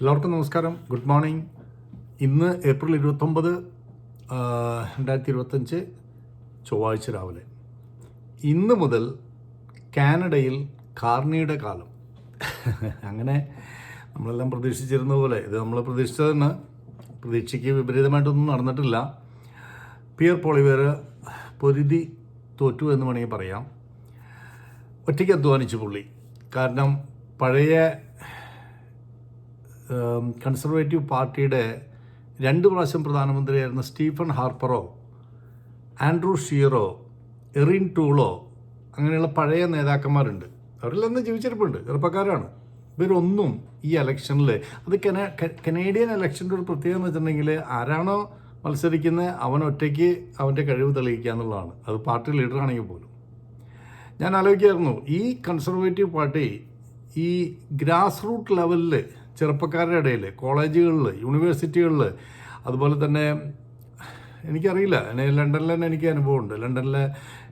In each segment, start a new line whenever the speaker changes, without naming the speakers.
എല്ലാവർക്കും നമസ്കാരം. Good morning ഇന്ന് ഏപ്രിൽ ഇരുപത്തൊമ്പത് രണ്ടായിരത്തി ഇരുപത്തഞ്ച് ചൊവ്വാഴ്ച രാവിലെ. ഇന്ന് മുതൽ കാനഡയിൽ കാർണിയുടെ കാലം. അങ്ങനെ നമ്മളെല്ലാം പ്രതീക്ഷിച്ചിരുന്ന പോലെ ഇത് നമ്മൾ പ്രതീക്ഷിച്ചതെന്ന്. പ്രതീക്ഷയ്ക്ക് വിപരീതമായിട്ടൊന്നും നടന്നിട്ടില്ല. പിയർ പോളിവേർ പൊരുതി തോറ്റു എന്ന് വേണമെങ്കിൽ പറയാം. ഒറ്റയ്ക്ക് അധ്വാനിച്ചു പുള്ളി. കാരണം പഴയ കൺസർവേറ്റീവ് പാർട്ടിയുടെ രണ്ട് പ്രാവശ്യം പ്രധാനമന്ത്രിയായിരുന്ന സ്റ്റീഫൻ ഹാർപ്പറോ ആൻഡ്രൂ ഷീറോ എറിൻ ടൂളോ അങ്ങനെയുള്ള പഴയ നേതാക്കന്മാരുണ്ട്. അവരെല്ലാം ജീവിച്ചിരിപ്പുണ്ട്. ചെറുപ്പക്കാരാണ്. ഇവരൊന്നും ഈ ഇലക്ഷനിൽ അത് കന കനേഡിയൻ ഇലക്ഷന്റെ ഒരു പ്രത്യേകത എന്ന് വെച്ചിട്ടുണ്ടെങ്കിൽ ആരാണോ മത്സരിക്കുന്നത് അവൻ ഒറ്റയ്ക്ക് അവന്റെ കഴിവ് തെളിയിക്കുക എന്നുള്ളതാണ്. അത് പാർട്ടി ലീഡറാണെങ്കിൽ പോലും. ഞാൻ ആലോചിക്കായിരുന്നു ഈ കൺസർവേറ്റീവ് പാർട്ടി ഈ ഗ്രാസ് റൂട്ട് ലെവലിൽ ചെറുപ്പക്കാരുടെ ഇടയിൽ കോളേജുകളിൽ യൂണിവേഴ്സിറ്റികളിൽ അതുപോലെ തന്നെ എനിക്കറിയില്ല. ലണ്ടനിൽ തന്നെ എനിക്ക് അനുഭവമുണ്ട്. ലണ്ടനിലെ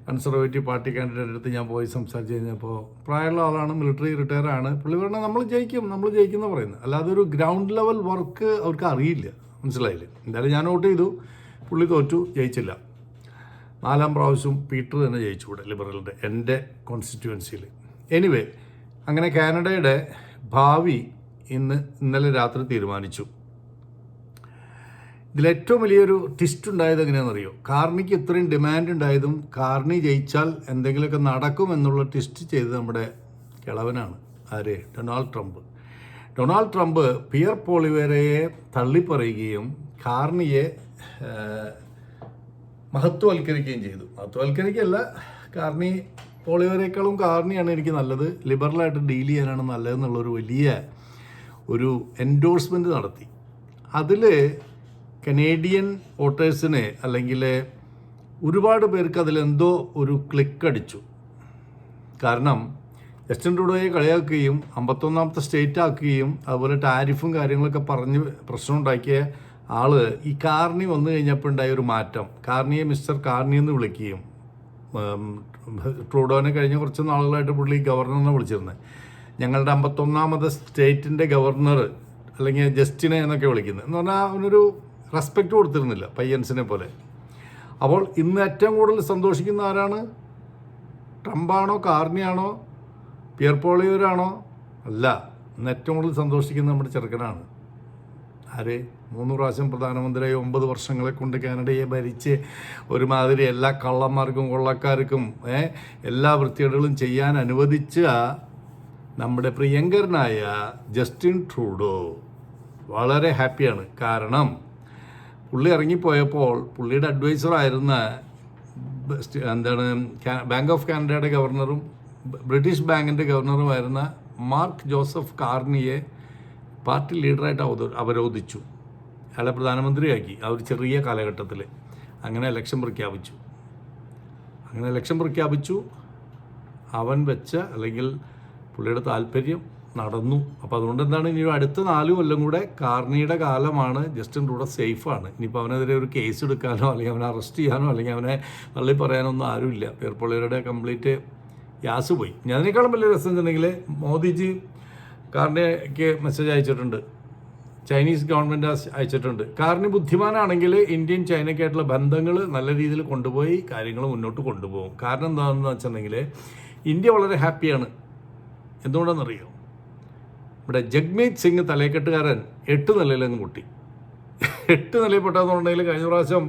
കൺസർവേറ്റീവ് പാർട്ടി കാൻഡിഡേറ്റ് അടുത്ത് ഞാൻ പോയി സംസാരിച്ച് കഴിഞ്ഞപ്പോൾ പ്രായമുള്ള ആളാണ് മിലിറ്ററി റിട്ടയർ ആണ് പുള്ളി പറഞ്ഞാൽ നമ്മൾ ജയിക്കും നമ്മൾ ജയിക്കുന്ന പറയുന്നത്. അല്ലാതെ ഒരു ഗ്രൗണ്ട് ലെവൽ വർക്ക് അവർക്ക് അറിയില്ല. മനസ്സിലായില്ല? എന്തായാലും ഞാൻ വോട്ട് ചെയ്തു. പുള്ളി തോറ്റു ജയിച്ചില്ല. നാലാം പ്രാവശ്യം പീറ്റർ തന്നെ ജയിച്ചു ഇവിടെ ലിബറലിന്റെ എന്റെ കോൺസ്റ്റിറ്റ്യുവൻസിയിൽ എനിവേ അങ്ങനെ കാനഡയുടെ ഭാവി ഇന്ന് ഇന്നലെ രാത്രി തീരുമാനിച്ചു. ഇതിലേറ്റവും വലിയൊരു ട്വിസ്റ്റ് ഉണ്ടായത് എങ്ങനെയാണെന്നറിയോ കാർണിക്ക് ഇത്രയും ഡിമാൻഡ് ഉണ്ടായതും കാർണി ജയിച്ചാൽ എന്തെങ്കിലുമൊക്കെ നടക്കും എന്നുള്ള ട്വിസ്റ്റ് ചെയ്തത് നമ്മുടെ കിളവനാണ്. ആര്? Donald Trump. Donald Trump Pierre പോളിവേരയെ തള്ളിപ്പറയുകയും കാർണിയെ മഹത്വവൽക്കരിക്കുകയും ചെയ്തു. മഹത്വവൽക്കരിക്കല്ല കാർണി പോളിവേരേക്കാളും കാർണിയാണ് എനിക്ക് നല്ലത്. ലിബറലായിട്ട് ഡീൽ ചെയ്യാനാണ് നല്ലതെന്നുള്ളൊരു വലിയ ഒരു എൻഡോഴ്സ്മെന്റ് നടത്തി. അതിൽ കനേഡിയൻ വോട്ടേഴ്സിനെ അല്ലെങ്കിൽ ഒരുപാട് പേർക്ക് അതിലെന്തോ ഒരു ക്ലിക്ക് അടിച്ചു. കാരണം ജസ്റ്റിൻ ട്രൂഡോയെ കളിയാക്കുകയും അമ്പത്തൊന്നാമത്തെ സ്റ്റേറ്റ് ആക്കുകയും അതുപോലെ ടാരിഫും കാര്യങ്ങളൊക്കെ പറഞ്ഞ് പ്രശ്നമുണ്ടാക്കിയ ആൾ ഈ കാർണി വന്നു കഴിഞ്ഞപ്പോൾ ഉണ്ടായ ഒരു മാറ്റം. കാർണിയെ മിസ്റ്റർ കാർണി എന്ന് വിളിക്കുകയും ട്രൂഡോനെ കഴിഞ്ഞ കുറച്ച് നാളുകളായിട്ട് പുള്ളി ഗവർണറിനെ വിളിച്ചിരുന്നത്. ഞങ്ങളുടെ അമ്പത്തൊന്നാമത് സ്റ്റേറ്റിന്റെ ഗവർണർ അല്ലെങ്കിൽ ജസ്റ്റിനെ എന്നൊക്കെ വിളിക്കുന്നത്. എന്ന് പറഞ്ഞാൽ അവനൊരു റെസ്പെക്റ്റ് കൊടുത്തിരുന്നില്ല പയ്യൻസിനെ പോലെ. അപ്പോൾ ഇന്ന് ഏറ്റവും കൂടുതൽ സന്തോഷിക്കുന്ന ആരാണ്? ട്രംപാണോ കാർണിയാണോ പിയർ പോളിയവരാണോ അല്ല ഇന്ന് ഏറ്റവും കൂടുതൽ സന്തോഷിക്കുന്ന നമ്മുടെ ചെറുക്കനാണ്. ആര്? മൂന്ന് പ്രാവശ്യം പ്രധാനമന്ത്രിയായി ഒമ്പത് വർഷങ്ങളെ കൊണ്ട് കാനഡയെ ഭരിച്ച് ഒരുമാതിരി എല്ലാ കള്ളന്മാർക്കും കൊള്ളക്കാർക്കും എല്ലാ വൃത്തികേടുകളും ചെയ്യാൻ അനുവദിച്ച നമ്മുടെ പ്രിയങ്കരനായ ജസ്റ്റിൻ ട്രൂഡോ വളരെ ഹാപ്പിയാണ്. കാരണം പുള്ളി ഇറങ്ങിപ്പോയപ്പോൾ പുള്ളിയുടെ അഡ്വൈസറായിരുന്ന എന്താണ് ബാങ്ക് ഓഫ് കാനഡയുടെ ഗവർണറും ബ്രിട്ടീഷ് ബാങ്കിന്റെ ഗവർണറുമായിരുന്ന മാർക്ക് ജോസഫ് കാർണിയെ പാർട്ടി ലീഡറായിട്ട് അവരോധിച്ചു. അയാളെ പ്രധാനമന്ത്രിയാക്കി. ആ ഒരു ചെറിയ കാലഘട്ടത്തിൽ അങ്ങനെ ഇലക്ഷൻ പ്രഖ്യാപിച്ചു. അങ്ങനെ ഇലക്ഷൻ പ്രഖ്യാപിച്ചു. അവൻ വെച്ച അല്ലെങ്കിൽ പുള്ളിയുടെ താല്പര്യം നടന്നു. അപ്പോൾ അതുകൊണ്ട് എന്താണ് ഇനി അടുത്ത നാല് കൊല്ലം കൂടെ കാർണിയുടെ കാലമാണ് ജസ്റ്റിൻ ട്രൂഡോ സേഫാണ്. ഇനിയിപ്പോൾ അവനെതിരെ ഒരു കേസ് എടുക്കാനോ അല്ലെങ്കിൽ അവനെ അറസ്റ്റ് ചെയ്യാനോ അല്ലെങ്കിൽ അവനെ തള്ളി പറയാനോ ഒന്നും ആരുമില്ല. പേർപ്പള്ളിയുടെ കംപ്ലീറ്റ് ഗ്യാസ് പോയി. അതിനേക്കാളും വലിയ രസം വെച്ചിട്ടുണ്ടെങ്കിൽ മോദിജി കാർണിക്ക് മെസ്സേജ് അയച്ചിട്ടുണ്ട്. ചൈനീസ് ഗവൺമെന്റ് അയച്ചിട്ടുണ്ട്. കാർണി ബുദ്ധിമാനാണെങ്കിൽ ഇന്ത്യൻ ചൈനയ്ക്കായിട്ടുള്ള ബന്ധങ്ങൾ നല്ല രീതിയിൽ കൊണ്ടുപോയി കാര്യങ്ങൾ മുന്നോട്ട് കൊണ്ടുപോകും. കാരണം എന്താണെന്ന് വെച്ചിട്ടുണ്ടെങ്കിൽ ഇന്ത്യ വളരെ ഹാപ്പിയാണ് എന്തുകൊണ്ടാണെന്നറിയോ? ഇവിടെ ജഗ്മീത് സിംഗ് തലക്കെട്ടുകാരൻ എട്ട് നിലയിലങ്ങ് പൊട്ടി എട്ട് നിലയിൽ പൊട്ടാന്നുണ്ടെങ്കിൽ കഴിഞ്ഞ പ്രാവശ്യം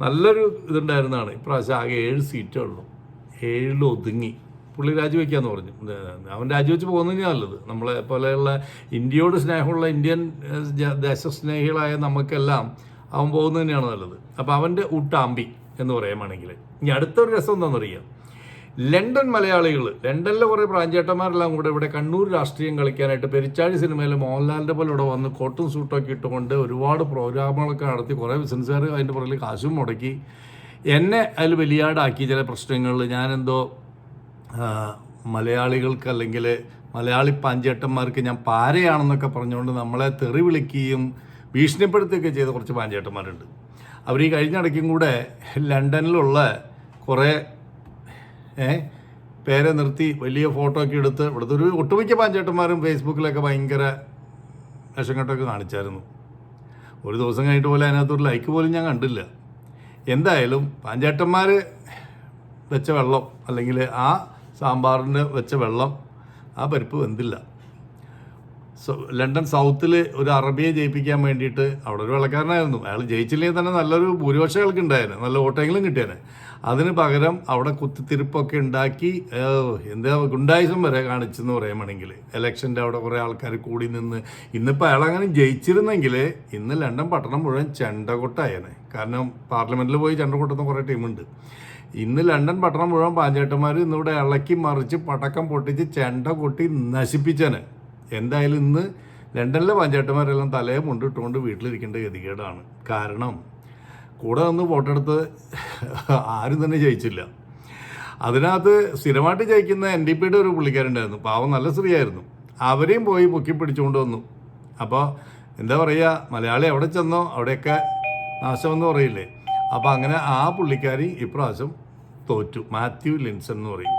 നല്ലൊരു ഇതുണ്ടായിരുന്നതാണ് ഇപ്രാവശ്യം ആകെ ഏഴ് സീറ്റേ ഉള്ളൂ. ഏഴിൽ ഒതുങ്ങി. പുള്ളി രാജിവെക്കാന്ന് പറഞ്ഞു. അവൻ രാജിവെച്ച് പോകുന്നതന്നെ നല്ലത്. നമ്മളെ പോലെയുള്ള ഇന്ത്യയോട് സ്നേഹമുള്ള ഇന്ത്യൻ ദേശസ്നേഹികളായ നമുക്കെല്ലാം അവൻ പോകുന്നത് നല്ലത്. അപ്പോൾ അവന്റെ ഊട്ടാമ്പി എന്ന് പറയാമാണെങ്കിൽ ഇനി അടുത്തൊരു രസം എന്താണെന്നറിയാം? ലണ്ടൻ മലയാളികൾ ലണ്ടനിലെ കുറേ പ്രാഞ്ചേട്ടന്മാരെല്ലാം കൂടെ ഇവിടെ കണ്ണൂർ രാഷ്ട്രീയം കളിക്കാനായിട്ട് പെരിച്ചാഴി സിനിമയിൽ മോഹൻലാലിന്റെ പോലെ ഇവിടെ വന്ന് കോട്ടും സൂട്ടൊക്കെ ഇട്ടുകൊണ്ട് ഒരുപാട് പ്രോഗ്രാമുകളൊക്കെ നടത്തി കുറേ ബിസിനസ്സുകാർ അതിന്റെ പുറകിൽ കാശും മുടക്കി. എന്നെ അതിൽ വലിയാടാക്കി ചില പ്രശ്നങ്ങളിൽ ഞാനെന്തോ മലയാളികൾക്ക് അല്ലെങ്കിൽ മലയാളി പാഞ്ചേട്ടന്മാർക്ക് ഞാൻ പാരയാണെന്നൊക്കെ പറഞ്ഞുകൊണ്ട് നമ്മളെ തെറി വിളിക്കുകയും ഭീഷണിപ്പെടുത്തുകയൊക്കെ ചെയ്ത കുറച്ച് പാഞ്ചേട്ടന്മാരുണ്ട് അവർ ഈ കഴിഞ്ഞിടയ്ക്കും കൂടെ ലണ്ടനിലുള്ള കുറേ പേരെ നിർത്തി വലിയ ഫോട്ടോ ഒക്കെ എടുത്ത് ഇവിടുത്തെ ഒരു ഒട്ടുമിക്ക പാഞ്ചേട്ടന്മാരും ഫേസ്ബുക്കിലൊക്കെ ഭയങ്കര വേഷം കെട്ടൊക്കെ കാണിച്ചായിരുന്നു. ഒരു ദിവസം കഴിഞ്ഞിട്ട് പോലെ അതിനകത്തൊരു ലൈക്ക് പോലും ഞാൻ കണ്ടില്ല. എന്തായാലും പാഞ്ചേട്ടന്മാർ വെച്ച വെള്ളം അല്ലെങ്കിൽ ആ സാമ്പാറിന് വെച്ച വെള്ളം ആ പരിപ്പ് വെന്തില്ല. ലണ്ടൻ സൗത്തിൽ ഒരു അറബിയെ ജയിപ്പിക്കാൻ വേണ്ടിയിട്ട് അവിടെ ഒരു വെള്ളക്കാരനായിരുന്നു. അയാൾ ജയിച്ചില്ലെങ്കിൽ തന്നെ നല്ലൊരു ഭൂരിപക്ഷം അയാൾക്ക് ഉണ്ടായേനെ. നല്ല വോട്ടെങ്കിലും കിട്ടിയേനെ. അതിന് പകരം അവിടെ കുത്തിത്തിരിപ്പൊക്കെ ഉണ്ടാക്കി എന്താ ഗുണ്ടായുസം വരെ കാണിച്ചെന്ന് പറയാൻ വേണമെങ്കിൽ. ഇലക്ഷന്റെ അവിടെ കുറേ ആൾക്കാർ കൂടി നിന്ന് ഇന്നിപ്പോൾ അയാൾ അങ്ങനെ ജയിച്ചിരുന്നെങ്കിൽ ഇന്ന് ലണ്ടൻ പട്ടണം മുഴുവൻ ചെണ്ടകൊട്ടായേനെ. കാരണം പാർലമെന്റിൽ പോയി ചെണ്ടകൊട്ടുന്ന കുറേ ടീമുണ്ട്. ഇന്ന് ലണ്ടൻ പട്ടണം മുഴുവൻ പാഞ്ചേട്ടന്മാർ ഇന്നിവിടെ ഇളക്കി മറിച്ച് പടക്കം പൊട്ടിച്ച് ചെണ്ട കൊട്ടി നശിപ്പിച്ചനെ. എന്തായാലും ഇന്ന് ലണ്ടനിലെ പഞ്ചായത്തുമാരെല്ലാം തലയെ മുണ്ടിട്ടുകൊണ്ട് വീട്ടിലിരിക്കേണ്ട ഗതികേടാണ്. കാരണം കൂടെ നിന്ന് വോട്ടെടുത്ത് ആരും തന്നെ ജയിച്ചില്ല. അതിനകത്ത് സ്ഥിരമായിട്ട് ജയിക്കുന്ന എൻ ഡി പിയുടെ ഒരു പുള്ളിക്കാരുണ്ടായിരുന്നു പാവം നല്ല സ്ത്രീയായിരുന്നു. അവരെയും പോയി പൊക്കി പിടിച്ചുകൊണ്ട് വന്നു. അപ്പോൾ എന്താ പറയുക മലയാളി എവിടെ ചെന്നോ അവിടെയൊക്കെ നാശമെന്ന് പറയില്ലേ? അപ്പോൾ അങ്ങനെ ആ പുള്ളിക്കാരി ഇപ്രാവശ്യം തോറ്റു. മാത്യു ലിൻസൺ എന്ന് പറയും.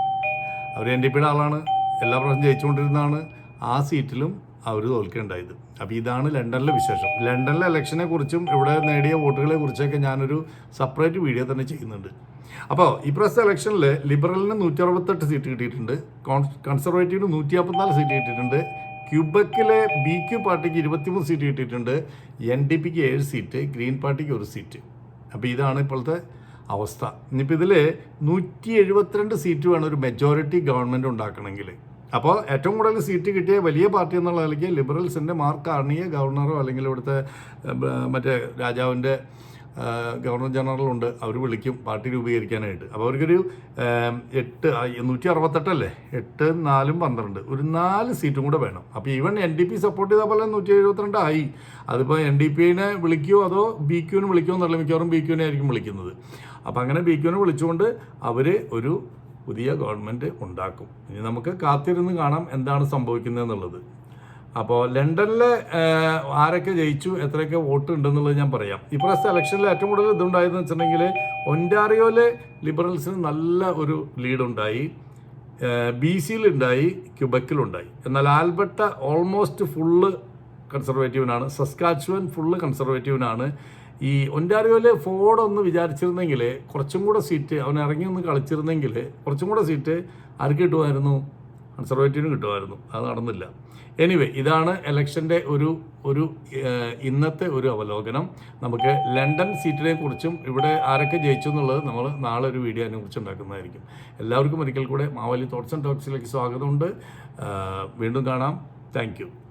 അവർ എൻ ഡി പിയുടെ ആളാണ്. എല്ലാ പ്രാവശ്യം ജയിച്ചുകൊണ്ടിരുന്നതാണ്. ആ സീറ്റിലും അവർ തോൽക്കേണ്ടായത്. അപ്പോൾ ഇതാണ് ലണ്ടനിലെ വിശേഷം. ലണ്ടനിലെ ഇലക്ഷനെ കുറിച്ചും ഇവിടെ നേടിയ വോട്ടുകളെ കുറിച്ചൊക്കെ ഞാനൊരു സെപ്പറേറ്റ് വീഡിയോ തന്നെ ചെയ്യുന്നുണ്ട്. അപ്പോൾ ഇപ്രാവശ്യത്തെ ഇലക്ഷനിൽ ലിബറലിന് നൂറ്റി അറുപത്തെട്ട് സീറ്റ് കിട്ടിയിട്ടുണ്ട്. കോൺ- കൺസർവേറ്റീവിന് നൂറ്റി നാൽപ്പത്തിനാല് സീറ്റ് കിട്ടിയിട്ടുണ്ട്. ക്യൂബക്കിലെ ബി ക്യു പാർട്ടിക്ക് ഇരുപത്തിമൂന്ന് സീറ്റ് കിട്ടിയിട്ടുണ്ട്. എൻ ഡി പിക്ക് ഏഴ് സീറ്റ് ഗ്രീൻ പാർട്ടിക്ക് ഒരു സീറ്റ് അപ്പോൾ ഇതാണ് ഇപ്പോഴത്തെ അവസ്ഥ. ഇനിയിപ്പോൾ ഇതിൽ നൂറ്റി എഴുപത്തിരണ്ട് സീറ്റ് വേണം ഒരു മെജോറിറ്റി ഗവൺമെന്റ് ഉണ്ടാക്കണമെങ്കിൽ അപ്പോൾ ഏറ്റവും കൂടുതൽ സീറ്റ് കിട്ടിയ വലിയ പാർട്ടി എന്നുള്ള നിലയ്ക്ക് ലിബറൽസിന്റെ മാർക്ക് ആർണിയ ഗവർണറോ അല്ലെങ്കിൽ ഇവിടുത്തെ മറ്റേ രാജാവിന്റെ ഗവർണർ ജനറൽ ഉണ്ട് അവർ വിളിക്കും പാർട്ടി രൂപീകരിക്കാനായിട്ട്. അപ്പോൾ അവർക്കൊരു എട്ട് നൂറ്റി അറുപത്തെട്ടല്ലേ എട്ട് നാലും പന്ത്രണ്ട്. ഒരു നാല് സീറ്റും കൂടെ വേണം. അപ്പോൾ even N D P support ചെയ്ത പോലെ നൂറ്റി എഴുപത്തിരണ്ട് ആയി. അതിപ്പോൾ എൻ ഡി പിനെ വിളിക്കുമോ അതോ ബി ക്യൂവിന് വിളിക്കുമോ എന്നല്ല മിക്കവാറും ബി ക്യൂവിനെ ആയിരിക്കും വിളിക്കുന്നത്. അപ്പോൾ അങ്ങനെ ബി ക്യൂവിനെ വിളിച്ചുകൊണ്ട് അവർ ഒരു പുതിയ ഗവൺമെന്റ് ഉണ്ടാക്കും. ഇനി നമുക്ക് കാത്തിരുന്ന് കാണാം എന്താണ് സംഭവിക്കുന്നത് എന്നുള്ളത് അപ്പോൾ ലണ്ടനിലെ ആരൊക്കെ ജയിച്ചു എത്രയൊക്കെ വോട്ട് ഉണ്ടെന്നുള്ളത് ഞാൻ പറയാം. ഇപ്രാവശ്യത്തെ ഇലക്ഷനിൽ ഏറ്റവും കൂടുതൽ ഇതുണ്ടായതെന്ന് വെച്ചിട്ടുണ്ടെങ്കിൽ ഒന്റാറിയോയിലെ ലിബറൽസിന് നല്ല ഒരു ലീഡുണ്ടായി ബി സിയിലുണ്ടായി ക്യുബക്കിലുണ്ടായി എന്നാൽ ആൽബർട്ട ഓൾമോസ്റ്റ് ഫുള്ള് കൺസർവേറ്റീവിനാണ് സസ്കാച്ചുവൻ ഫുള്ള് കൺസർവേറ്റീവിനാണ് ഈ ഒന്റാറിയോയിലെ ഫോർഡ് ഒന്ന് വിചാരിച്ചിരുന്നെങ്കിൽ കുറച്ചും കൂടെ സീറ്റ് അവൻ ഇറങ്ങി ഒന്ന് കളിച്ചിരുന്നെങ്കിൽ കുറച്ചും കൂടെ സീറ്റ് ആർക്ക് കിട്ടുമായിരുന്നു? കൺസർവേറ്റീവിന് കിട്ടുമായിരുന്നു. അത് നടന്നില്ല. എനിവേ ഇതാണ് ഇലക്ഷന്റെ ഒരു ഒരു ഇന്നത്തെ ഒരു അവലോകനം. നമുക്ക് ലണ്ടൻ സീറ്റിനെ കുറിച്ചും ഇവിടെ ആരൊക്കെ ജയിച്ചു എന്നുള്ളത് നമ്മൾ നാളെ ഒരു വീഡിയോ അതിനെ കുറിച്ച് ഉണ്ടാക്കുന്നതായിരിക്കും. എല്ലാവർക്കും ഒരിക്കൽ കൂടെ മാവലി തോട്ട്സ് ആൻഡ് ടോക്സിലേക്ക് സ്വാഗതമുണ്ട്. വീണ്ടും കാണാം. താങ്ക്